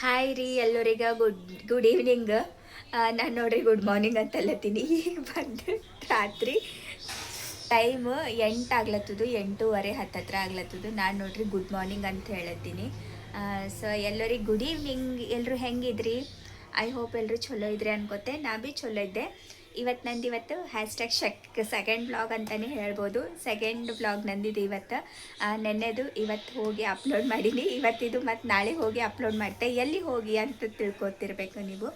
Hi ರೀ ಎಲ್ಲರಿಗ good good evening ನಾನು ನೋಡ್ರಿ ಗುಡ್ ಮಾರ್ನಿಂಗ್ ಅಂತ ಅಲ್ಲತ್ತೀನಿ ಈಗ ಬಂದು ರಾತ್ರಿ ಟೈಮ್ ಎಂಟು ಆಗ್ಲತ್ತದು, ಎಂಟೂವರೆ ಹತ್ತತ್ರ ಆಗ್ಲತ್ತದು. ನಾನು ನೋಡ್ರಿ ಗುಡ್ ಮಾರ್ನಿಂಗ್ ಅಂತ ಹೇಳತ್ತೀನಿ. ಸೊ ಎಲ್ಲರಿಗೆ ಗುಡ್ ಈವ್ನಿಂಗ್ ಎಲ್ಲರೂ ಹೆಂಗಿದ್ರಿ? ಐ ಹೋಪ್ ಎಲ್ಲರೂ ಚಲೋ ಇದ್ರಿ ಅನ್ಕೋತೆ. ನಾ ಭೀ ಚಲೋ ಇದ್ದೆ. ಇವತ್ತು ನಂದು ಇವತ್ತು ಹ್ಯಾಶ್ಟ್ಯಾಗ್ ಶಕ್ ಸೆಕೆಂಡ್ ಬ್ಲಾಗ್ ಅಂತಲೇ ಹೇಳ್ಬೋದು. ಸೆಕೆಂಡ್ ಬ್ಲಾಗ್ ನಂದಿದೆ ಇವತ್ತು. ನೆನ್ನೆದು ಇವತ್ತು ಹೋಗಿ ಅಪ್ಲೋಡ್ ಮಾಡೀನಿ. ಇವತ್ತಿದು ಮತ್ತು ನಾಳೆ ಹೋಗಿ ಅಪ್ಲೋಡ್ ಮಾಡ್ತೆ. ಎಲ್ಲಿ ಹೋಗಿ ಅಂತ ತಿಳ್ಕೊತಿರ್ಬೇಕು ನೀವು.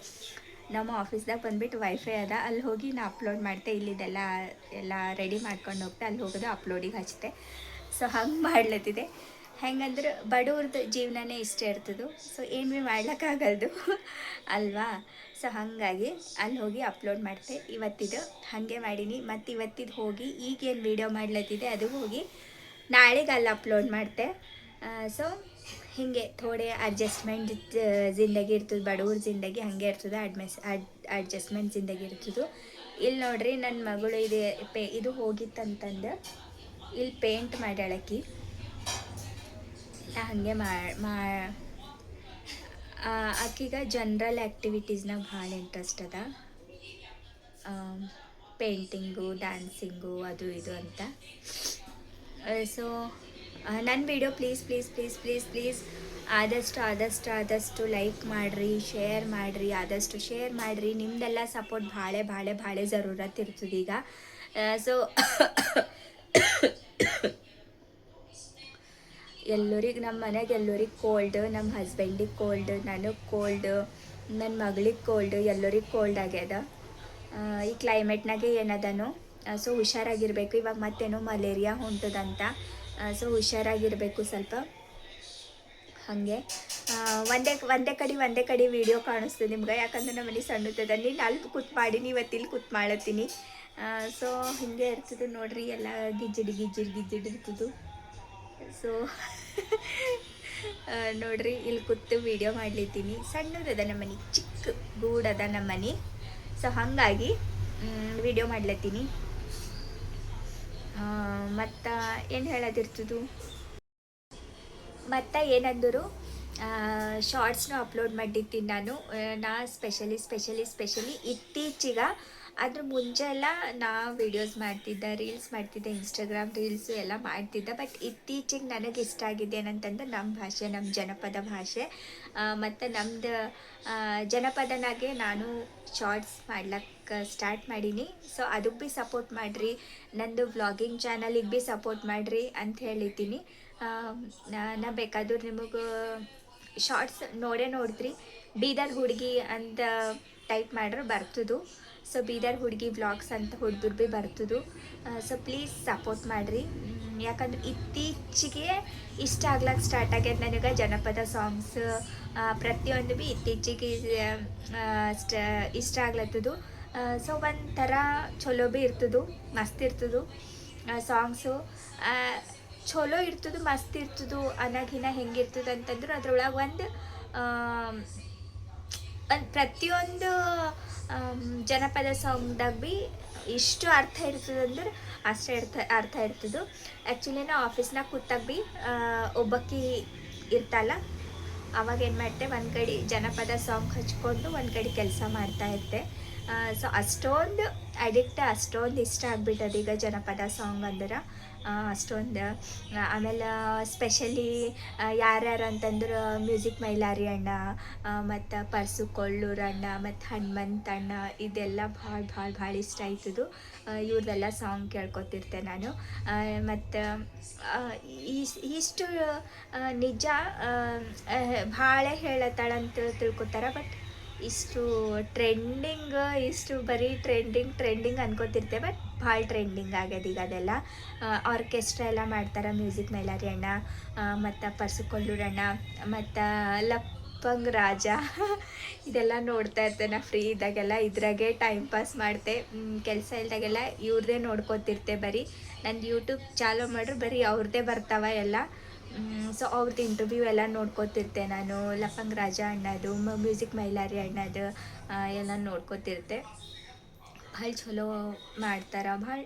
ನಮ್ಮ ಆಫೀಸ್ದಾಗ ಬಂದ್ಬಿಟ್ಟು ವೈಫೈ ಅದ. ಅಲ್ಲಿ ಹೋಗಿ ನಾ ಅಪ್ಲೋಡ್ ಮಾಡ್ತೆ. ಇಲ್ಲಿದೆಲ್ಲ, ಎಲ್ಲ ರೆಡಿ ಮಾಡ್ಕೊಂಡು ಹೋಗ್ತೆ. ಅಲ್ಲಿ ಹೋಗೋದು ಅಪ್ಲೋಡಿಗೆ ಹಚ್ತೆ. ಸೊ ಹಂಗೆ ಮಾಡ್ಲತ್ತಿದೆ. ಹೆಂಗಂದ್ರೆ ಬಡವ್ರದ್ದು ಜೀವನನೇ ಇಷ್ಟ ಇರ್ತದೆ. ಸೊ ಏನು ಭೀ ಮಾಡ್ಲಿಕ್ಕಾಗಲ್ದು. ಅಲ್ವಾ? ಸೊ ಹಾಗಾಗಿ ಅಲ್ಲಿ ಹೋಗಿ ಅಪ್ಲೋಡ್ ಮಾಡ್ತೆ. ಇವತ್ತಿದು ಹಾಗೆ ಮಾಡೀನಿ. ಮತ್ತು ಇವತ್ತಿದ್ದು ಹೋಗಿ ಈಗೇನು ವೀಡಿಯೋ ಮಾಡ್ಲತ್ತಿದೆ ಅದು ಹೋಗಿ ನಾಳೆಗೆ ಅಲ್ಲಿ ಅಪ್ಲೋಡ್ ಮಾಡ್ತೆ. ಸೊ ಹೀಗೆ ಥೋಡೆ ಅಡ್ಜಸ್ಟ್ಮೆಂಟ್ ಜಿಂದಗಿ ಇರ್ತದೆ, ಬಡವ್ರ ಜಿಂದಗಿ ಹಾಗೆ ಇರ್ತದೆ ಅಡ್ಮೆಸ್ ಅಡ್ ಅಡ್ಜಸ್ಟ್ಮೆಂಟ್ ಜಿಂದಗಿ ಇರ್ತದೆ. ಇಲ್ಲಿ ನೋಡ್ರಿ ನನ್ನ ಮಗಳು ಇದೆ, ಪೇ, ಇದು ಹೋಗಿತ್ತಂತಂದು ಇಲ್ಲಿ ಪೇಂಟ್ ಮಾಡ್ಯಾಳಕ್ಕಿ ಹಾಗೆ ಮಾ ಆಕಿಗ ಜನ್ರಲ್ ಆ್ಯಕ್ಟಿವಿಟೀಸ್ನಾಗ ಭಾಳ ಇಂಟ್ರೆಸ್ಟ್ ಅದ. ಪೇಂಟಿಂಗು ಡ್ಯಾನ್ಸಿಂಗು ಅದು ಇದು ಅಂತ. ಸೊ ನನ್ನ video please please please please please ಆದಷ್ಟು ಆದಷ್ಟು ಆದಷ್ಟು ಲೈಕ್ ಮಾಡಿರಿ ಶೇರ್ ಮಾಡಿರಿ, ಆದಷ್ಟು ಶೇರ್ ಮಾಡಿರಿ. ನಿಮ್ದೆಲ್ಲ ಸಪೋರ್ಟ್ ಭಾಳ ಭಾಳ ಭಾಳ ಜರೂರತ್ ಇರ್ತದೆ ಈಗ ಸೊ ಎಲ್ಲರಿಗೆ ನಮ್ಮ ಮನೆಗೆ ಎಲ್ಲರಿಗೆ ಕೋಲ್ಡ್ ನಮ್ಮ ಹಸ್ಬೆಂಡಿಗೆ ಕೋಲ್ಡ್ ನನಗೆ ಕೋಲ್ಡ್ ನನ್ನ ಮಗಳಿಗೆ ಕೋಲ್ಡ್ ಎಲ್ಲರಿಗೆ ಕೋಲ್ಡ್ ಆಗ್ಯದ. ಈ ಕ್ಲೈಮೇಟ್ನಾಗೆ ಏನದನು ಸೊ ಹುಷಾರಾಗಿರಬೇಕು. ಇವಾಗ ಮತ್ತೇನೋ ಮಲೇರಿಯಾ ಹೊಂಟದಂತ ಸೊ ಹುಷಾರಾಗಿರಬೇಕು ಸ್ವಲ್ಪ. ಹಾಗೆ. ಒಂದೇ ಒಂದೇ ಕಡೆ ಒಂದೇ ಕಡೆ ವಿಡಿಯೋ ಕಾಣಿಸ್ತದೆ ನಿಮ್ಗೆ. ಯಾಕಂದ್ರೆ ನಮ್ಮ ಮನೆ ಸಣ್ಣದ ನೀನು ಅಲ್ಲಿ ಕೂತ್ ಮಾಡೀನಿ ಇವತ್ತು ಇಲ್ಲಿ ಕೂತ್ ಮಾಡತ್ತೀನಿ ಸೊ ಹಿಂಗೆ ಇರ್ತದೆ ನೋಡ್ರಿ, ಎಲ್ಲ ಗಿಜ್ಜಿಡ್ ಗಿಜ್ಜಿಡ್ ಗಿಜ್ಜಿಡ್ ಇರ್ತದೆ. ಸೊ ನೋಡ್ರಿ, ಇಲ್ಲಿ ಕೂತು ವಿಡಿಯೋ ಮಾಡ್ಲಿತ್ತೀನಿ. ಸಣ್ಣದದ ನಮ್ಮ ಚಿಕ್ಕ ಗೂಡದ ನಮ್ಮ ಮನೆ ಸೊ ಹಾಗಾಗಿ ವಿಡಿಯೋ ಮಾಡ್ಲತ್ತೀನಿ. ಮತ್ತು ಏನು ಹೇಳೋದಿರ್ತದು? ಮತ್ತು ಏನಂದರು ಶಾರ್ಟ್ಸ್ನೂ ಅಪ್ಲೋಡ್ ಮಾಡಿದ್ದೀನಿ ನಾನು. ನಾ ಸ್ಪೆಷಲಿ ಸ್ಪೆಷಲಿ ಸ್ಪೆಷಲಿ ಇತ್ತೀಚಿಗೆ ಅದ್ರ ಮುಂಚೆ ಎಲ್ಲ ನಾ ವಿಡಿಯೋಸ್ ಮಾಡ್ತಿದ್ದೆ ರೀಲ್ಸ್ ಮಾಡ್ತಿದ್ದೆ ಇನ್ಸ್ಟಾಗ್ರಾಮ್ ರೀಲ್ಸು ಎಲ್ಲ ಮಾಡ್ತಿದ್ದೆ. ಬಟ್ ಇತ್ತೀಚೆಗೆ ನನಗೆ ಇಷ್ಟ ಆಗಿದೆ ಏನಂತಂದ್ರೆ ನಮ್ಮ ಭಾಷೆ ನಮ್ಮ ಜನಪದ ಭಾಷೆ. ಮತ್ತು ನಮ್ಮದು ಜನಪದನಾಗೆ ನಾನು ಶಾರ್ಟ್ಸ್ ಮಾಡ್ಲಕ್ಕೆ ಸ್ಟಾರ್ಟ್ ಮಾಡೀನಿ. ಸೊ ಅದಕ್ಕೆ ಭೀ ಸಪೋರ್ಟ್ ಮಾಡಿರಿ. ನಂದು ವ್ಲಾಗಿಂಗ್ ಚಾನಲಿಗೆ ಭೀ ಸಪೋರ್ಟ್ ಮಾಡಿರಿ ಅಂತ ಹೇಳಿದ್ದೀನಿ. ನಾನು ಬೇಕಾದ್ರೆ ನಿಮಗೆ ಶಾರ್ಟ್ಸ್ ನೋಡೇ ನೋಡ್ತ್ರಿ. ಬೀದರ್ ಹುಡುಗಿ ಅಂತ ಟೈಪ್ ಮಾಡ್ರೆ ಬರ್ತದು. ಸೊ ಬೀದರ್ ಹುಡುಗಿ ವ್ಲಾಗ್ಸ್ ಅಂತ ಹುಡುಗರು ಭೀ ಬರ್ತದು. ಸೊ ಪ್ಲೀಸ್ ಸಪೋರ್ಟ್ ಮಾಡಿರಿ. ಯಾಕಂದ್ರೆ ಇತ್ತೀಚೆಗೆ ಇಷ್ಟ ಆಗ್ಲಕ್ಕೆ ಸ್ಟಾರ್ಟ್ ಆಗ್ಯದ ನನಗೆ ಜನಪದ ಸಾಂಗ್ಸ್ ಪ್ರತಿಯೊಂದು ಭೀ ಇತ್ತೀಚೆಗೆ ಇಷ್ಟ ಆಗ್ಲತ್ತದು. ಸೊ ಒಂಥರ ಚಲೋ ಭೀ ಇರ್ತದು, ಮಸ್ತ್ ಇರ್ತದು ಸಾಂಗ್ಸು ಚಲೋ ಇರ್ತದು, ಮಸ್ತ್ ಇರ್ತದು ಅನ್ನೋಕಿನ ಹೆಂಗಿರ್ತದೆ ಅಂತಂದ್ರೆ ಅದ್ರೊಳಗೆ ಒಂದು ಒಂದು ಪ್ರತಿಯೊಂದು ಜನಪದ ಸಾಂಗ್ದಾಗ ಭೀ ಇಷ್ಟು ಅರ್ಥ ಇರ್ತದೆ ಅಂದ್ರೆ ಅಷ್ಟೇ ಅರ್ಥ ಅರ್ಥ ಇರ್ತದೆ. ಆ್ಯಕ್ಚುಲಿ ನಾ ಆಫೀಸ್ನಾಗ ಕೂತಾಗ ಭೀ ಒಬ್ಬಕ್ಕಿ ಇರ್ತಲ್ಲ ಅವಾಗ ಏನು ಮಾಡ್ತೆ, ಒಂದು ಕಡೆ ಜನಪದ ಸಾಂಗ್ ಹಚ್ಕೊಂಡು ಒಂದು ಕಡೆ ಕೆಲಸ ಮಾಡ್ತಾ ಇರ್ತೆ. ಸೊ ಅಷ್ಟೊಂದು ಅಡಿಕ್ಟ್ ಅಷ್ಟೊಂದು ಇಷ್ಟ ಆಗ್ಬಿಟ್ಟದೀಗ ಜನಪದ ಸಾಂಗ್ ಅಂದ್ರೆ. ಅಷ್ಟೊಂದು. ಆಮೇಲೆ ಸ್ಪೆಷಲಿ ಯಾರ್ಯಾರು ಅಂತಂದ್ರೆ ಮ್ಯೂಸಿಕ್ ಮೈಲಾರಿ ಅಣ್ಣ ಮತ್ತು ಪರ್ಸು ಕೊಳ್ಳೂರು ಅಣ್ಣ, ಮತ್ತು ಹನುಮಂತ ಅಣ್ಣ, ಇದೆಲ್ಲ ಭಾಳ ಭಾಳ ಭಾಳ ಇಷ್ಟ ಆಯ್ತದು ಇವ್ರದೆಲ್ಲ ಸಾಂಗ್ ಕೇಳ್ಕೊತಿರ್ತೆ ನಾನು. ಮತ್ತು ಇಷ್ಟು ನಿಜ ಭಾಳ ಹೇಳತ್ತಾಳಂತ ತಿಳ್ಕೊತಾರೆ ಬಟ್ ಇಷ್ಟು ಟ್ರೆಂಡಿಂಗ್ ಇಷ್ಟು ಬರೀ ಟ್ರೆಂಡಿಂಗ್ ಟ್ರೆಂಡಿಂಗ್ ಅನ್ಕೋತಿರ್ತೆ ಬಟ್ ಭಾಳ ಟ್ರೆಂಡಿಂಗ್ ಆಗ್ಯದ ಈಗ ಅದೆಲ್ಲ. ಆರ್ಕೆಸ್ಟ್ರಾ ಎಲ್ಲ ಮಾಡ್ತಾರೆ ಮ್ಯೂಸಿಕ್ ಮೈಲಾರಿ ಅಣ್ಣ ಮತ್ತು ಪರ್ಸು ಕೊಲ್ಲೂರು ಅಣ್ಣ, ಮತ್ತು ಲಪ್ಪಂಗ್ ರಾಜ ಇದೆಲ್ಲ ನೋಡ್ತಾ ಇರ್ತೆ ನಾ ಫ್ರೀ ಇದ್ದಾಗೆಲ್ಲ, ಇದ್ರಾಗೆ ಟೈಮ್ ಪಾಸ್ ಮಾಡ್ತೆ. ಕೆಲಸ ಇಲ್ದಾಗೆಲ್ಲ ಇವ್ರದ್ದೇ ನೋಡ್ಕೋತಿರ್ತೆ ಬರೀ. ನಂದು ಯೂಟ್ಯೂಬ್ ಚಾಲೋ ಮಾಡ್ರೆ ಬರೀ ಅವ್ರದ್ದೇ ಬರ್ತಾವ ಎಲ್ಲ. ಸೊ ಅವ್ರದ್ದು ಇಂಟರ್ವ್ಯೂ ಎಲ್ಲ ನೋಡ್ಕೋತಿರ್ತೆ ನಾನು ಲಫಂಗ್ ರಾಜ ಅಣ್ಣದು ಮ್ಯೂಸಿಕ್ ಮೈಲಾರಿ ಅಣ್ಣದು ಎಲ್ಲ ನೋಡ್ಕೋತಿರ್ತೆ. ಭಾಳ ಚಲೋ ಮಾಡ್ತಾರೆ, ಭಾಳ,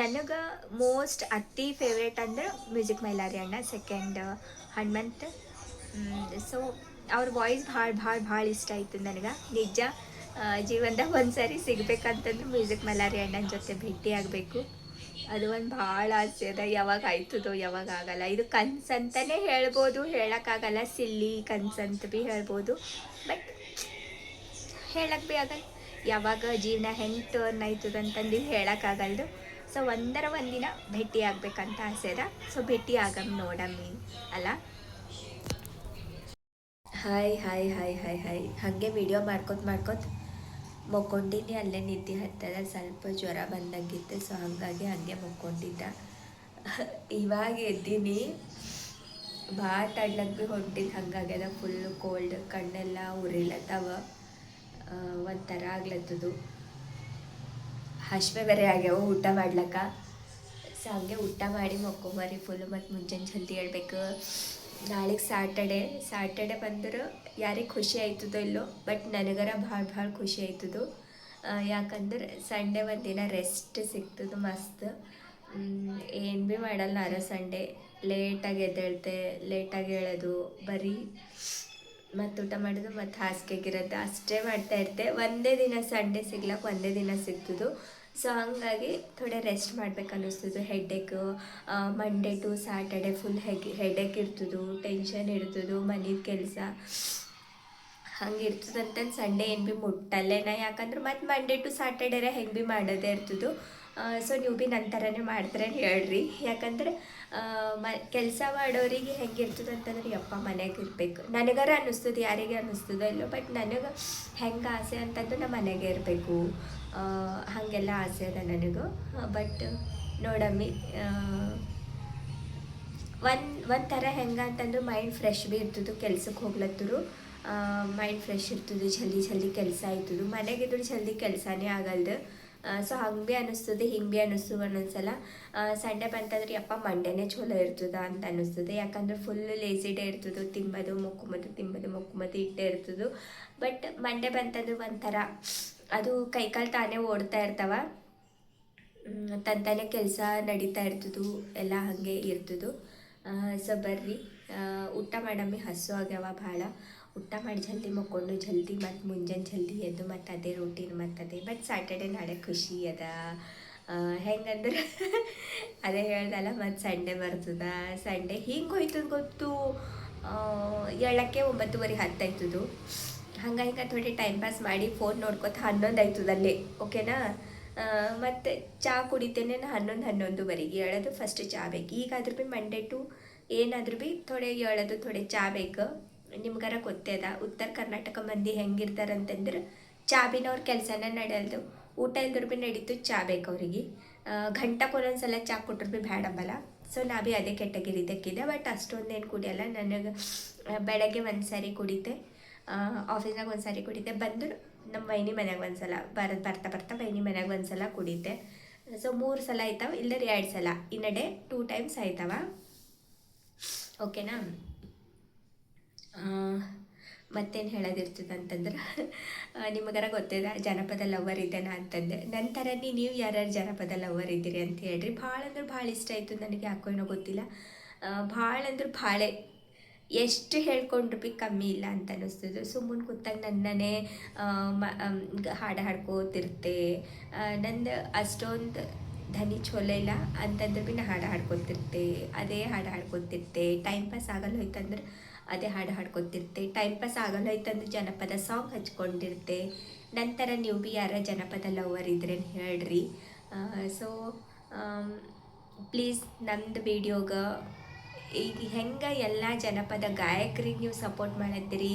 ನನಗೆ ಮೋಸ್ಟ್ ಅತಿ ಫೇವ್ರೇಟ್ ಅಂದ್ರೆ ಮ್ಯೂಸಿಕ್ ಮೈಲಾರಿ ಅಣ್ಣ ಸೆಕೆಂಡ್ ಹನುಮಂತ್. ಸೊ ಅವ್ರ ವಾಯ್ಸ್ ಭಾಳ ಭಾಳ ಭಾಳ ಇಷ್ಟ ಆಯ್ತು ನನಗೆ. ನಿಜ ಜೀವನದಾಗ ಒಂದು ಸಾರಿ ಸಿಗ್ಬೇಕಂತಂದ್ರೆ ಮ್ಯೂಸಿಕ್ ಮೈಲಾರಿ ಅಣ್ಣನ ಜೊತೆ ಭೇಟಿ ಆಗಬೇಕು ಅದು ಒಂದು ಭಾಳ ಆಸೆ ಅದ ಯಾವಾಗ ಆಯ್ತದೋ, ಯಾವಾಗ ಆಗಲ್ಲ. ಇದು ಕನ್ಸಂತಲೇ ಹೇಳ್ಬೋದು, ಹೇಳೋಕ್ಕಾಗಲ್ಲ. ಸಿಲ್ಲಿ ಕನ್ಸಂತ ಭೀ ಹೇಳ್ಬೋದು. ಬಟ್ ಹೇಳಕ್ಕೆ ಭೀ ಆಗಲ್ಲ. ಯಾವಾಗ ಜೀವನ ಹೆಂಗೆ ಟರ್ನ್ ಆಯ್ತದ ಅಂತಂದು ಹೇಳೋಕ್ಕಾಗಲ್ದು. ಸೊ ಒಂದರ ಒಂದಿನ ಭೇಟಿ ಆಗ್ಬೇಕಂತ ಆಸೆ ಅದ. ಸೊ ಭೇಟಿ ಆಗಮ್ ನೋಡಮ್ಮಿ ಅಲ್ಲ? Hi hi hi hi hi ಹಾಗೆ ವಿಡಿಯೋ ಮಾಡ್ಕೊತ ಮಾಡ್ಕೊತ ಮಕ್ಕೊಂಡಿನಿ, ಅಲ್ಲೇ ನಿದ್ದೆ ಹತ್ತದ, ಸ್ವಲ್ಪ ಜ್ವರ ಬಂದಂಗಿತ್ತು ಸೊ ಹಾಗಾಗಿ ಹಾಗೆ ಮಕ್ಕೊಂಡಿದ್ದ. ಇವಾಗ ಎದ್ದೀನಿ. ಭಾಳ ತಡ್ಲಕ್ಕೆ ಭೀ ಹೊಂಟಿದ್ದು ಹಂಗಾಗ್ಯದ ಫುಲ್ ಕೋಲ್ಡ್ ಕಣ್ಣೆಲ್ಲ ಉರಿಲತ್ತವ. ಒಂಥರ ಆಗ್ಲತ್ತದು. ಹಶ್ವೆ ಬೇರೆ ಆಗ್ಯಾವ, ಊಟ ಮಾಡ್ಲಕ್ಕ. ಸೊ ಹಂಗೆ ಊಟ ಮಾಡಿ ಮಕ್ಕೊಂಬರಿ ಫುಲ್ ಮತ್ತು ಮುಂಜಾನೆ ಜಲ್ದಿ ಹೇಳ್ಬೇಕು. ನಾಳೆಗೆ ಸ್ಯಾಟರ್ಡೆ ಸ್ಯಾಟರ್ಡೆ ಬಂದ್ರೆ ಯಾರಿಗೆ ಖುಷಿ ಆಯ್ತದೋ ಇಲ್ಲೋ ಬಟ್ ನನಗರ ಭಾಳ ಭಾಳ ಖುಷಿ ಆಯ್ತದು. ಯಾಕಂದ್ರೆ ಸಂಡೇ ಒಂದಿನ ರೆಸ್ಟ್ ಸಿಕ್ತದ ಮಸ್ತ್. ಏನು ಭೀ ಮಾಡಲ್ಲ ನಾರ ಸಂಡೇ ಲೇಟಾಗಿ ಎದ್ದೇಳ್ತೆ ಲೇಟಾಗಿ ಹೇಳೋದು ಬರೀ ಮತ್ತು ಊಟ ಮಾಡೋದು ಮತ್ತು ಹಾಸಿಗೆಗಿರೋದು ಅಷ್ಟೇ ಮಾಡ್ತಾ ಇರ್ತೆ. ಒಂದೇ ದಿನ ಸಂಡೇ ಸಿಗ್ಲಕ್ಕೆ ಒಂದೇ ದಿನ ಸಿಗ್ತದು. ಸೊ ಹಂಗಾಗಿ ಥೋಡೆ ರೆಸ್ಟ್ ಮಾಡ್ಬೇಕು ಅನ್ನಿಸ್ತಿದ್ದು headache Monday to Saturday full egg headache ಇರ್ತದು ಟೆನ್ಷನ್ ಇರ್ತದೋ ಮನೆ ಕೆಲಸ. ಹಂಗೆ ಇರ್ತದಂತಂದು ಸಂಡೇ ಏನು ಭೀ ಮುಟ್ಟಲ್ಲೇನ? ಯಾಕಂದ್ರೆ ಮತ್ತು ಮಂಡೇ ಟು ಸ್ಯಾಟರ್ಡೆರೆ ಹೆಂಗೆ ಭೀ ಮಾಡೋದೇ ಇರ್ತದು. ಸೊ ನೀವು ಭೀ ನನ್ನ ಥರನೇ ಮಾಡ್ತಾರೆ ಹೇಳ್ರಿ. ಯಾಕಂದ್ರೆ ಮ, ಕೆಲಸ ಮಾಡೋರಿಗೆ ಹೆಂಗಿರ್ತದೆ ಅಂತಂದ್ರೆ ಯಪ್ಪ ಮನೆಗೆ ಇರಬೇಕು. ನನಗಾರ ಅನ್ನಿಸ್ತದೆ, ಯಾರಿಗೆ ಅನ್ನಿಸ್ತದೆ ಇಲ್ಲೋ ಬಟ್ ನನಗೆ ಹೆಂಗೆ ಆಸೆ ಅಂತಂದ್ರೆ ನಮ್ಮ ಮನೆಗೆ ಇರಬೇಕು. ಹಾಗೆಲ್ಲ ಆಸೆ ಅದ ನನಗೂ. ಬಟ್ ನೋಡಮ್ಮಿ ಒಂದು ಒಂಥರ ಹೆಂಗೆ ಅಂತಂದ್ರೆ, ಮೈಂಡ್ ಫ್ರೆಶ್ ಭೀ ಇರ್ತದೆ ಕೆಲ್ಸಕ್ಕೆ ಹೋಗ್ಲತ್ತರು. ಮೈಂಡ್ ಫ್ರೆಶ್ ಇರ್ತದೆ, ಜಲ್ದಿ ಜಲ್ದಿ ಕೆಲಸ ಆಯ್ತದು. ಮನೆಗಿದ್ರು ಜಲ್ದಿ ಕೆಲಸನೇ ಆಗಲ್ದು. ಸೊ ಹಂಗೆ ಭೀ ಅನ್ನಿಸ್ತದೆ, ಹಿಂಗೆ ಭೀ ಅನ್ನಿಸ್ತದೆ ಒಂದೊಂದ್ಸಲ ಸಂಡೇ ಬಂತಂದ್ರೆ ಯಪ್ಪ ಮಂಡೇನೇ ಚಲೋ ಇರ್ತದ ಅಂತ ಅನ್ನಿಸ್ತದೆ. ಯಾಕಂದ್ರೆ ಫುಲ್ ಲೇಸಿ ಡೇ ಇರ್ತದೆ. ತಿಂಬದು ಮುಕ್ಕುಮದು ತಿಂಬದು ಮುಕ್ಕುಮದು ಇಟ್ಟೇ ಇರ್ತದೆ. ಬಟ್ ಮಂಡೇ ಬಂತಂದ್ರೆ ಒಂಥರ, ಅದು ಕೈಕಾಲು ತಾನೇ ಓಡ್ತಾ ಇರ್ತಾವ. ತಂತಾನೆ ಕೆಲಸ ನಡೀತಾ ಇರ್ತದು. ಎಲ್ಲ ಹಾಗೆ ಇರ್ತದು. ಸೊ ಬರ್ರಿ. ಊಟ ಮಾಡಮ್ಮಿ ಹಸು ಆಗ್ಯಾವ ಭಾಳ. ಊಟ ಮಾಡಿ ಜಲ್ದಿ ಮಕ್ಕೊಂಡು, ಜಲ್ದಿ ಮತ್ತು ಮುಂಜಾನೆ ಜಲ್ದಿ ಎದ್ದು ಮತ್ತು ಅದೇ ರೂಟೀನ್ ಮತ್ತು ಅದೇ. ಬಟ್ ಸ್ಯಾಟರ್ಡೆ ನಾಳೆ ಖುಷಿ ಅದ. ಹೆಂಗಂದ್ರೆ? ಅದೇ ಹೇಳ್ದಲ್ಲ, ಮತ್ತು ಸಂಡೇ ಬರ್ತದ. ಸಂಡೇ ಹಿಂಗೆ ಹೋಯ್ತದ ಗೊತ್ತು? ಏಳಕ್ಕೆ ಒಂಬತ್ತುವರೆ ಹತ್ತಾಯ್ತದು. ಹಂಗೆ ಹಿಂಗೆ ಥೋಡೆ ಟೈಮ್ ಪಾಸ್ ಮಾಡಿ ಫೋನ್ ನೋಡ್ಕೊತ ಹನ್ನೊಂದು ಆಯ್ತದಲ್ಲೇ ಓಕೆನಾ ಮತ್ತು ಚಹಾ ಕುಡಿತೇನೆ ನಾ ಹನ್ನೊಂದು ಹನ್ನೊಂದುವರೆಗೆ. ಹೇಳೋದು ಫಸ್ಟ್ ಚಹಾ ಬೇಕು. ಈಗಾದ್ರೂ ಭೀ ಮಂಡೇ ಟು ಏನಾದರೂ ಭೀ ಥೋಡೆ ಹೇಳೋದು ಥೋಡೆ ಚಹಾ ಬೇಕು. ನಿಮ್ಗಾರ ಗೊತ್ತೇ ಅದ? ಉತ್ತರ ಕರ್ನಾಟಕ ಮಂದಿ ಹೆಂಗಿರ್ತಾರೆ ಅಂತಂದ್ರೆ ಚಹಾ ಬಿನ ಅವ್ರ ಕೆಲಸನ ನಡೆಯಲ್ದು. ಊಟ ಇಲ್ದ್ರು ಭೀ ನಡೀತು ಚಾ ಬೇಕು ಅವ್ರಿಗೆ ಗಂಟಕ್ಕೆ ಒಂದೊಂದ್ಸಲ ಚಾ ಕೊಟ್ರು ಭೀ ಬೇಡಂಬಲ್ಲ ಸೊ, ನಾ ಭೀ ಅದೇ ಕೆಟಗರಿ ಇದಕ್ಕಿದೆ ಬಟ್ ಅಷ್ಟೊಂದೇನು ಕುಡಿಯಲ್ಲ. ನನಗೆ ಬೆಳಗ್ಗೆ ಒಂದು ಸಾರಿ ಕುಡಿತೆ. ಆಫೀಸ್ನಾಗ ಒಂದು ಸಾರಿ ಕುಡಿತೆ. ಬಂದರು ನಮ್ಮ ವೈನಿ ಮನ್ಯಾಗ ಒಂದ್ಸಲ ಬರ ಬರ್ತಾ ಬರ್ತಾ ವೈನಿ ಮನ್ಯಾಗ ಒಂದ್ಸಲ ಕುಡಿತೆ. ಸೊ, ಮೂರು ಸಲ ಆಯ್ತಾವ ಇಲ್ಲದ್ರೆ ಎರಡು ಸಲ. ಇನ್ ಡೇ ಟೂ ಟೈಮ್ಸ್ ಆಯ್ತವ. ಓಕೆನಾ? ಮತ್ತೇನು ಹೇಳೋದಿರ್ತದೆ ಅಂತಂದ್ರೆ ನಿಮಗಾರ ಗೊತ್ತಿದ ಜನಪದ ಲವರ್ ಇದ್ದೇನ ಅಂತಂದೆ. ನನ್ನ ಥರನೇ ನೀವು ಯಾರ್ಯಾರು ಜನಪದ ಲವರ್ ಇದ್ದೀರಿ ಅಂತ ಹೇಳ್ರಿ. ಭಾಳ ಅಂದ್ರೆ ಭಾಳ ಇಷ್ಟ ಆಯಿತು ನನಗೆ, ಯಾಕೋ ಏನೋ ಗೊತ್ತಿಲ್ಲ. ಭಾಳ ಅಂದ್ರೆ ಭಾಳ. ಎಷ್ಟು ಹೇಳ್ಕೊಂಡ್ರು ಭೀ ಕಮ್ಮಿ ಇಲ್ಲ ಅಂತ ಅನ್ನಿಸ್ತದೆ ಸುಮ್ಮನೆ ಕೂತಾಗ ನನ್ನನ್ನೇ ಹಾಡು ಹಾಡ್ಕೋತಿರ್ತೆ ನಂದು ಅಷ್ಟೊಂದು ಧನಿ ಚಲೋ ಇಲ್ಲ ಅಂತಂದ್ರೆ ಭೀ ನಾ ಹಾಡು ಹಾಡ್ಕೊತಿರ್ತೆ. ಅದೇ ಹಾಡು ಹಾಡ್ಕೊತಿರ್ತೆ. ಟೈಮ್ ಪಾಸ್ ಆಗಲ್ಲ ಹೋಯ್ತಂದ್ರೆ ಅದೇ ಹಾಡು ಹಾಡ್ಕೊತಿರ್ತೆ. ಟೈಮ್ ಪಾಸ್ ಆಗಲ್ಲ ಇತ್ತಂದ್ರೆ ಜನಪದ ಸಾಂಗ್ ಹಚ್ಕೊಂಡಿರ್ತೆ. ನಂತರ ನೀವು ಬಿ ಯಾರ ಜನಪದ ಲವರ್ ಇದ್ರೆ ಹೇಳ್ರಿ. ಸೊ ಪ್ಲೀಸ್ ನಮ್ದು ವಿಡಿಯೋಗ ಈಗ ಹೆಂಗೆ ಎಲ್ಲ ಜನಪದ ಗಾಯಕರಿಗೆ ನೀವು ಸಪೋರ್ಟ್ ಮಾಡತ್ತೀರಿ?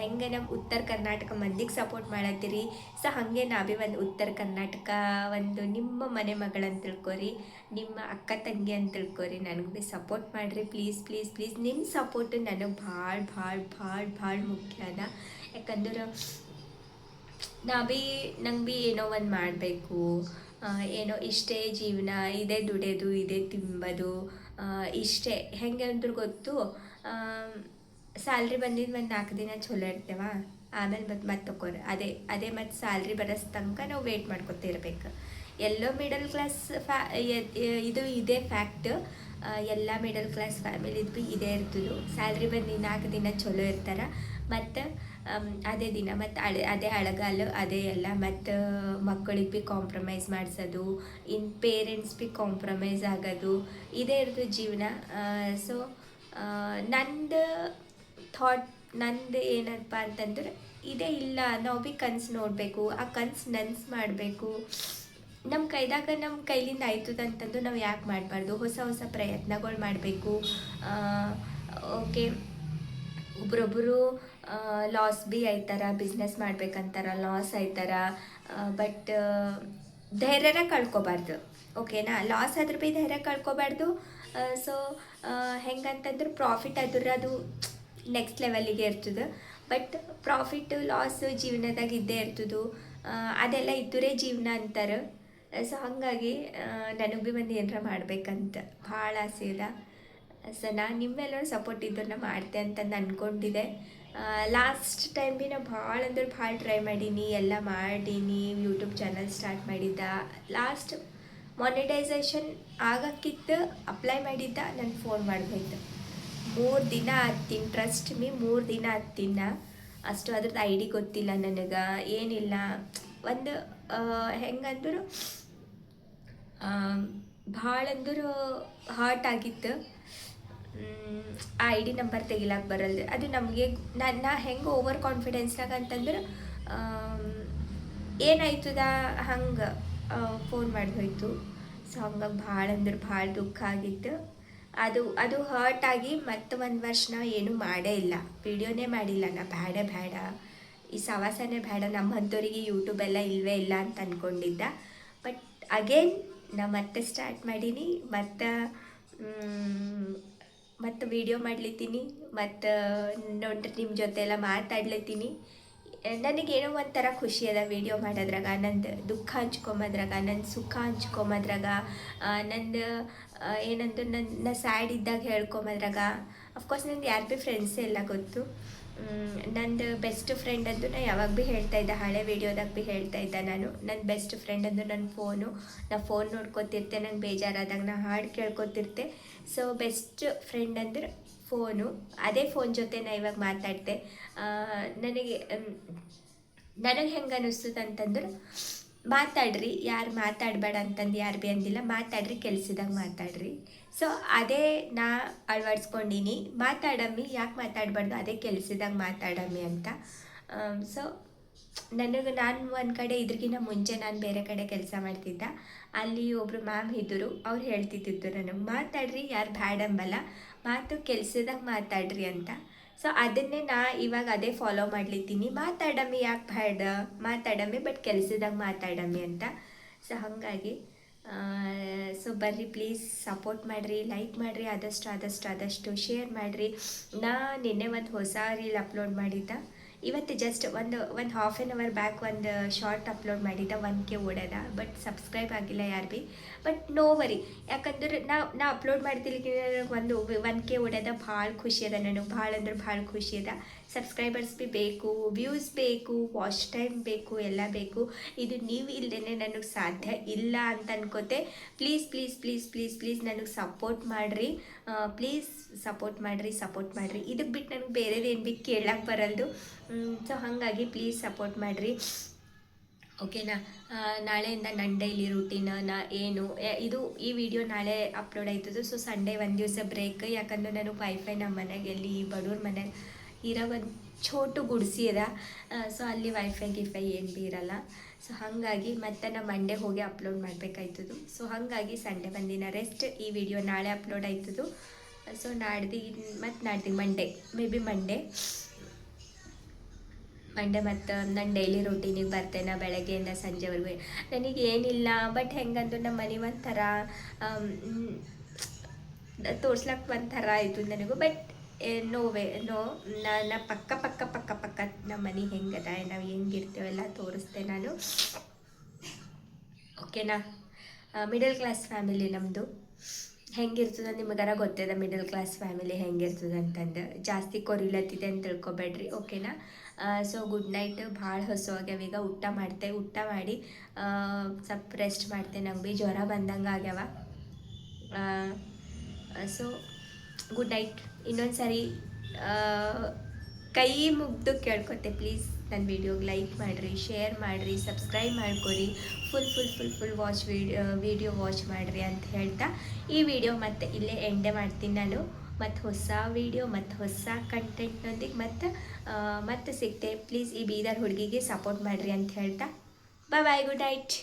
ಹೆಂಗೆ ನಮ್ಮ ಉತ್ತರ ಕರ್ನಾಟಕ ಮಂದಿಗೆ ಸಪೋರ್ಟ್ ಮಾಡತ್ತೀರಿ? ಸೊ ಹಾಗೆ ನಾವೇ ಒಂದು ಉತ್ತರ ಕರ್ನಾಟಕ ಒಂದು ನಿಮ್ಮ ಮನೆ ಮಗಳಂತ ತಿಳ್ಕೊರಿ, ನಿಮ್ಮ ಅಕ್ಕ ತಂಗಿ ಅಂತ ತಿಳ್ಕೊರಿ. ನನಗೆ ಭೀ ಸಪೋರ್ಟ್ ಮಾಡಿರಿ ಪ್ಲೀಸ್ ಪ್ಲೀಸ್ ಪ್ಲೀಸ್ ನಿಮ್ಮ ಸಪೋರ್ಟ್ ನನಗೆ ಭಾಳ ಭಾಳ ಭಾಳ ಭಾಳ ಮುಖ್ಯ ಅದ. ಯಾಕಂದ್ರೆ ನಾ ಭೀ, ನಂಗೆ ಭೀ ಏನೋ ಒಂದು ಮಾಡಬೇಕು. ಏನೋ ಇಷ್ಟೇ ಜೀವನ, ಇದೇ ದುಡಿಯೋದು, ಇದೇ ತಿಂಬೋದು. ಇಷ್ಟೇ. ಹೆಂಗೆ ಅಂದ್ರೆ ಗೊತ್ತು ಸ್ಯಾಲ್ರಿ ಬಂದಿದ್ದು ಒಂದು ನಾಲ್ಕು ದಿನ ಚಲೋ ಇರ್ತೇವ? ಆಮೇಲೆ ಮತ್ತೆ ಮತ್ತೆ ತಗೋರಿ ಅದೇ ಅದೇ ಮತ್ತು ಸ್ಯಾಲ್ರಿ ಬರೋಸ್ ತನಕ ನಾವು ವೇಟ್ ಮಾಡ್ಕೊತಿರ್ಬೇಕು. ಎಲ್ಲೋ ಮಿಡಲ್ ಕ್ಲಾಸ್ ಫ್ಯಾ ಇದು ಇದೇ ಫ್ಯಾಕ್ಟ್ ಎಲ್ಲ ಮಿಡಲ್ ಕ್ಲಾಸ್ ಫ್ಯಾಮಿಲಿದು ಭೀ ಇದೇ ಇರ್ತದೆ. ಸ್ಯಾಲ್ರಿ ಬಂದು ನಾಲ್ಕು ದಿನ ಚಲೋ ಇರ್ತಾರೆ. ಮತ್ತು ಅದೇ ದಿನ ಮತ್ತು ಅಳೆ, ಅದೇ ಅಳಗಾಲ ಅದೇ ಎಲ್ಲ. ಮತ್ತು ಮಕ್ಕಳಿಗೆ ಭೀ ಕಾಂಪ್ರಮೈಸ್ ಮಾಡಿಸೋದು ಇನ್ನು ಪೇರೆಂಟ್ಸ್ ಭೀ ಕಾಂಪ್ರಮೈಸ್ ಆಗೋದು, ಇದೇ ಇರೋದು ಜೀವನ. ಸೊ ನಂದು ಥಾಟ್ ನಂದು ಏನಪ್ಪ ಅಂತಂದ್ರೆ, ಇದೇ ಇಲ್ಲ, ನಾವು ಭೀ ಕನ್ಸು ನೋಡಬೇಕು, ಆ ಕನ್ಸು ನನ್ಸು ಮಾಡಬೇಕು. ನಮ್ಮ ಕೈದಾಗ ನಮ್ಮ ಕೈಲಿಂದ ಆಯ್ತದ ಅಂತಂದು ನಾವು ಯಾಕೆ ಮಾಡಬಾರ್ದು? ಹೊಸ ಹೊಸ ಪ್ರಯತ್ನಗಳು ಮಾಡಬೇಕು. ಓಕೆ ಒಬ್ರೊಬ್ಬರು ಲಾಸ್ ಬಿ ಆಯ್ತಾರ ಬಿಸ್ನೆಸ್ ಮಾಡ್ಬೇಕಂತಾರ ಲಾಸ್ ಆಯ್ತಾರ ಬಟ್ ಧೈರ್ಯನ ಕಳ್ಕೊಬಾರ್ದು. ಓಕೆನಾ ಲಾಸ್ ಆದ್ರೂ ಬಿ ಧೈರ್ಯ ಕಳ್ಕೊಬಾರ್ದು. ಸೊ ಹೆಂಗಂತಂದ್ರೆ ಪ್ರಾಫಿಟ್ ಆದ್ರೆ ಅದು ನೆಕ್ಸ್ಟ್ ಲೆವೆಲಿಗೆ ಇರ್ತದೆ. ಬಟ್ ಪ್ರಾಫಿಟ್ ಲಾಸ್ ಜೀವನದಾಗ ಇದ್ದೇ ಇರ್ತದೆ. ಅದೆಲ್ಲ ಇದ್ದರೆ ಜೀವನ ಅಂತಾರೆ. ಸೊ ಹಾಗಾಗಿ ನನಗೆ ಭೀ ಒಂದು ಏನಾರ ಮಾಡ್ಬೇಕಂತ. ಭಾಳ ಆಸೆ ಇದೆ ಸೊ ನಾನು ನಿಮ್ಮೆಲ್ಲರೂ ಸಪೋರ್ಟ್ ಇದ್ದನ್ನ ಮಾಡ್ತೆ ಅಂತಂದು ಅಂದ್ಕೊಂಡಿದ್ದೆ ಲಾಸ್ಟ್ ಟೈಮ್ ಭೀ ನಾ ಭಾಳ ಅಂದ್ರೆ ಭಾಳ ಟ್ರೈ ಮಾಡೀನಿ, ಎಲ್ಲ ಮಾಡೀನಿ ಯೂಟ್ಯೂಬ್ ಚಾನಲ್ ಸ್ಟಾರ್ಟ್ ಮಾಡಿದ್ದ. ಲಾಸ್ಟ್ ಮಾನಿಟೈಸೇಷನ್ ಆಗಕ್ಕಿತ್ತು ಅಪ್ಲೈ ಮಾಡಿದ್ದ ನನ್ನ ಫೋನ್ ಮಾಡಬೇಕು ಮೂರು ದಿನ ಹತ್ತಿನ ಟ್ರಸ್ಟ್ ಮೀ ಮೂರು ದಿನ ಹತ್ತಿನ ಅಷ್ಟು ಅದ್ರದ್ದು ಐ ಡಿ ಗೊತ್ತಿಲ್ಲ ನನಗೆ, ಏನಿಲ್ಲ. ಒಂದು ಹೆಂಗಂದ್ರೆ ಭಾಳ ಅಂದ್ರೆ ಹಾರ್ಟ್ ಆಗಿತ್ತು. ಆ ಐ ಡಿ ನಂಬರ್ ತೆಗಿಲಾಕ ಬರಲ್ದು. ಅದು ನಮಗೆ ನಾ ಹೆಂಗೆ ಓವರ್ ಕಾನ್ಫಿಡೆನ್ಸ್ನಾಗ ಅಂತಂದ್ರೆ ಏನಾಯ್ತದ ಹಂಗೆ ಫೋನ್ ಹೋಯ್ತು ಸೊ ಹಂಗಾಗಿ ಭಾಳ ಅಂದ್ರೆ ಭಾಳ ದುಃಖ ಆಗಿತ್ತು. ಅದು ಅದು ಹರ್ಟ್ ಆಗಿ ಮತ್ತೆ ಒಂದು ವರ್ಷ ನಾವು ಏನೂ ಮಾಡೇ ಇಲ್ಲ. ವಿಡಿಯೋನೇ ಮಾಡಿಲ್ಲ ನಾ. ಬೇಡ ಬೇಡ ಈ ಸವಾಸನೇ ಬೇಡ ನಮ್ಮಂಥವ್ರಿಗೆ ಯೂಟ್ಯೂಬ್ ಎಲ್ಲ ಇಲ್ಲವೇ ಇಲ್ಲ ಅಂತ ಅಂದ್ಕೊಂಡಿದ್ದ ಬಟ್ ಅಗೇನ್ ನಾ ಮತ್ತೆ ಸ್ಟಾರ್ಟ್ ಮಾಡೀನಿ. ಮತ್ತು ಮತ್ತು ವೀಡಿಯೋ ಮಾಡ್ಲಿತ್ತೀನಿ, ಮತ್ತು, ನೋಡ್ರಿ ನಿಮ್ಮ ಜೊತೆ ಎಲ್ಲ ಮಾತಾಡ್ಲತ್ತೀನಿ. ನನಗೇನೋ ಒಂಥರ ಖುಷಿ ಅದ ವೀಡಿಯೋ ಮಾಡೋದ್ರಾಗ, ನಂದು ದುಃಖ ಹಂಚ್ಕೊಂಬದ್ರಾಗ ನನ್ನ ಸುಖ ಹಂಚ್ಕೊಂಬದ್ರಾಗ ನಂದು ಏನಂತ ನನ್ನ ಸ್ಯಾಡ್ ಇದ್ದಾಗ ಹೇಳ್ಕೊಂಬದ್ರಾಗ ಅಫ್ಕೋರ್ಸ್ ನಂದು ಯಾರು ಭೀ ಫ್ರೆಂಡ್ಸೇ ಎಲ್ಲ ಗೊತ್ತು. ನಂದು ಬೆಸ್ಟ್ ಫ್ರೆಂಡ್ ಅಂತೂ ನಾ ಯಾವಾಗ ಭೀ ಹೇಳ್ತಾ ಇದ್ದೆ, ಹಳೆ ವೀಡಿಯೋದಾಗ ಭೀ ಹೇಳ್ತಾ ಇದ್ದೆ ನಾನು. ನನ್ನ ಬೆಸ್ಟ್ ಫ್ರೆಂಡ್ ಅಂದ್ರೆ ನನ್ನ ಫೋನು ನಾ ಫೋನ್ ನೋಡ್ಕೊತಿರ್ತೆ, ನಂಗೆ ಬೇಜಾರಾದಾಗ ನಾ ಹಾಡು ಕೇಳ್ಕೊತಿರ್ತೆ. ಸೊ ಬೆಸ್ಟ್ ಫ್ರೆಂಡ್ ಅಂದ್ರೆ ಫೋನು. ಅದೇ ಫೋನ್ ಜೊತೆ ನಾ ಇವಾಗ ಮಾತಾಡ್ತೆ ನನಗೆ ನನಗೆ ಹೆಂಗೆ ಅನ್ನಿಸ್ತದೆ ಅಂತಂದ್ರೆ, ಮಾತಾಡ್ರಿ, ಯಾರು ಮಾತಾಡಬೇಡ ಅಂತಂದು ಯಾರು ಭೀ ಅಂದಿಲ್ಲ, ಮಾತಾಡ್ರಿ, ಕೆಲ್ಸದಾಗ ಮಾತಾಡ್ರಿ. ಸೊ ಅದೇ ನಾ ಅಳವಡಿಸ್ಕೊಂಡೀನಿ. ಮಾತಾಡಮ್ಮಿ, ಯಾಕೆ ಮಾತಾಡಬಾರ್ದು? ಅದೇ ಕೆಲ್ಸದಾಗ ಮಾತಾಡಮ್ಮಿ ಅಂತ. ಸೊ ನನಗೆ ನಾನು ಒಂದು ಕಡೆ ಇದ್ರಗಿಂತ ಮುಂಚೆ ನಾನು ಬೇರೆ ಕಡೆ ಕೆಲಸ ಮಾಡ್ತಿದ್ದ. ಅಲ್ಲಿ ಒಬ್ಬರು ಮ್ಯಾಮ್ ಇದ್ದರು, ಅವ್ರು ಹೇಳ್ತಿದ್ದಿದ್ದು ನನಗೆ, ಮಾತಾಡ್ರಿ, ಯಾರು ಬ್ಯಾಡಂಬಲ್ಲ ಮಾತು ಕೆಲ್ಸದಾಗ ಮಾತಾಡ್ರಿ ಅಂತ. ಸೊ ಅದನ್ನೇ ನಾ ಇವಾಗ ಅದೇ ಫಾಲೋ ಮಾಡ್ಲಿತ್ತೀನಿ. ಮಾತಾಡಮ್ಮಿ, ಯಾಕೆ ಬ್ಯಾಡ? ಮಾತಾಡಮ್ಮಿ ಬಟ್ ಕೆಲಸದಾಗ ಮಾತಾಡಮ್ಮಿ ಅಂತ. ಸೊ ಹಾಗಾಗಿ ಸೊ ಬರ್ರಿ ಪ್ಲೀಸ್, ಸಪೋರ್ಟ್ ಮಾಡಿರಿ, ಲೈಕ್ ಮಾಡಿರಿ, ಆದಷ್ಟು ಆದಷ್ಟು ಆದಷ್ಟು, ಶೇರ್ ಮಾಡಿರಿ. ನಾ ನಿನ್ನೆ ಒಂದು ಹೊಸ ರೀಲ್ ಅಪ್ಲೋಡ್ ಮಾಡಿದ್ದ. ಇವತ್ತು ಜಸ್ಟ್ ಒಂದು ಒಂದು ಹಾಫ್ ಆನ್ ಅವರ್ ಬ್ಯಾಕ್ ಒಂದು ಶಾರ್ಟ್ ಅಪ್ಲೋಡ್ ಮಾಡಿದ್ದೆ ಒನ್ ಕೆ ಓಡೋದ ಬಟ್ ಸಬ್ಸ್ಕ್ರೈಬ್ ಆಗಿಲ್ಲ ಯಾರು ಭೀ ಬಟ್ ನೋ ವರಿ ಯಾಕಂದ್ರೆ ನಾ ನಾ ಅಪ್ಲೋಡ್ ಮಾಡ್ತಿಲ್ಲ ಒಂದು ಒನ್ ಕೆ ಓಡೋದ ಭಾಳ ಖುಷಿ ಅದ ನನಗೆ, ಭಾಳ ಅಂದ್ರೆ ಭಾಳ ಖುಷಿ ಅದ. ಸಬ್ಸ್ಕ್ರೈಬರ್ಸ್ ಭೀ ಬೇಕು ವ್ಯೂಸ್ ಬೇಕು ವಾಚ್ ಟೈಮ್ ಬೇಕು, ಎಲ್ಲ ಬೇಕು. ಇದು ನೀವು ಇಲ್ಲದೇ ನನಗೆ ಸಾಧ್ಯ ಇಲ್ಲ ಅಂತ ಅನ್ಕೋತೆ. Please please please please please ನನಗೆ ಸಪೋರ್ಟ್ ಮಾಡಿರಿ. ಪ್ಲೀಸ್ ಸಪೋರ್ಟ್ ಮಾಡಿರಿ ಸಪೋರ್ಟ್ ಮಾಡಿರಿ. ಇದಕ್ಕೆ ಬಿಟ್ಟು ನನಗೆ ಬೇರೆದೇನು ಭೀ ಕೇಳಕ್ಕೆ ಬರಲ್ದು. ಸೊ ಹಾಗಾಗಿ ಪ್ಲೀಸ್ ಸಪೋರ್ಟ್ ಮಾಡಿರಿ. ಓಕೆನಾ ನಾಳೆಯಿಂದ ನನ್ನ ಡೈಲಿ ರೂಟೀನ್ ನಾ, ಏನು? ಇದು ಈ ವಿಡಿಯೋ ನಾಳೆ ಅಪ್ಲೋಡ್ ಆಯ್ತದ. ಸೊ ಸಂಡೇ ಒಂದು ದಿವಸ ಬ್ರೇಕ್ ಯಾಕಂದ್ರೆ ನಾನು ವೈಫೈ ನಮ್ಮ ಮನೆಗೆ ಎಲ್ಲಿ ಬಡವ್ರ ಮನೆಗೆ ಇರೋ ಒಂದು ಛೋಟು ಗುಡಿಸಿ ಅದ. ಸೊ ಅಲ್ಲಿ ವೈಫೈ ಗಿಫೈ ಏನು ಭೀ ಇರಲ್ಲ. ಸೊ ಹಾಗಾಗಿ ಮತ್ತೆ ನಾ ಮಂಡೇ ಹೋಗಿ ಅಪ್ಲೋಡ್ ಮಾಡಬೇಕಾಯ್ತದು. ಸೊ ಹಾಗಾಗಿ ಸಂಡೇ ಬಂದಿನ ರೆಸ್ಟ್ ಈ ವಿಡಿಯೋ ನಾಳೆ ಅಪ್ಲೋಡ್ ಆಯ್ತದು. ಸೊ ನಾಡ್ದು ಮತ್ತು ನಾಡ್ದು Monday may be Monday Monday ಮತ್ತು ನನ್ನ ಡೈಲಿ ರೂಟೀನಿಗೆ ಬರ್ತೇನೆ ಬೆಳಗ್ಗೆಯಿಂದ ಸಂಜೆವರೆಗೂ. ನನಗೆ ಏನಿಲ್ಲ ಬಟ್ ಹೆಂಗಂದ್ರೆ ನಮ್ಮ ಮನೆ ಒಂಥರ ತೋರ್ಸ್ಲಕ್ಕೆ ಒಂಥರ ಆಯಿತು ನನಗೂ. ಬಟ್ ನೋವೇ ನೋ ನಾ ಪಕ್ಕ ಪಕ್ಕ ಪಕ್ಕ ಪಕ್ಕ ನಮ್ಮ ಮನೆ ಹೆಂಗದ, ನಾವು ಹೆಂಗಿರ್ತೇವೆಲ್ಲ ತೋರಿಸ್ತೆ ನಾನು. ಓಕೆನಾ ಮಿಡಲ್ ಕ್ಲಾಸ್ ಫ್ಯಾಮಿಲಿ ನಮ್ಮದು ಹೆಂಗಿರ್ತದೆ ನಿಮಗಾರ ಗೊತ್ತಿದೆ ಮಿಡಲ್ ಕ್ಲಾಸ್ ಫ್ಯಾಮಿಲಿ ಹೆಂಗಿರ್ತದೆ ಅಂತಂದು. ಜಾಸ್ತಿ ಕೊರಿಲತ್ತಿದೆ ಅಂತ ತಿಳ್ಕೊಬೇಡ್ರಿ ಓಕೆನಾ ಸೊ ಗುಡ್ ನೈಟ್ ಭಾಳ ಹಸು ಆಗ್ಯಾವ ಈಗ ಊಟ ಮಾಡ್ತೆ, ಊಟ ಮಾಡಿ ಸ್ವಲ್ಪ ರೆಸ್ಟ್ ಮಾಡ್ತೆ, ನಂಗೆ ಭೀ ಜ್ವರ ಬಂದಂಗೆ ಆಗ್ಯಾವ. ಸೊ ಗುಡ್ ನೈಟ್ ಇನ್ನೊಂದು ಸರಿ ಕೈ ಮುಗ್ದು ಕೇಳ್ಕೊತೆ ಪ್ಲೀಸ್ ನನ್ನ ವಿಡಿಯೋಗೆ ಲೈಕ್ ಮಾಡಿರಿ ಶೇರ್ ಮಾಡಿರಿ ಸಬ್ಸ್ಕ್ರೈಬ್ ಮಾಡ್ಕೊರಿ. Full full full full watch video watch ಮಾಡಿರಿ ಅಂತ ಹೇಳ್ತಾ, ಈ ವಿಡಿಯೋ ಮತ್ತೆ ಇಲ್ಲೇ ಎಂಡೆ ಮಾಡ್ತೀನಿ ನಾನು. ಮತ್ತು ಹೊಸ ವಿಡಿಯೋ ಮತ್ತು ಹೊಸ ಕಂಟೆಂಟ್ನೊಂದಿಗೆ ಮತ್ತು ಮತ್ತೆ ಸಿಗ್ತೆ. ಪ್ಲೀಸ್ ಈ ಬೀದರ್ ಹುಡುಗಿಗೆ ಸಪೋರ್ಟ್ ಮಾಡಿರಿ ಅಂತ ಹೇಳ್ತಾ. ಬಾಯ್ ಬಾಯ್ ಗುಡ್ ನೈಟ್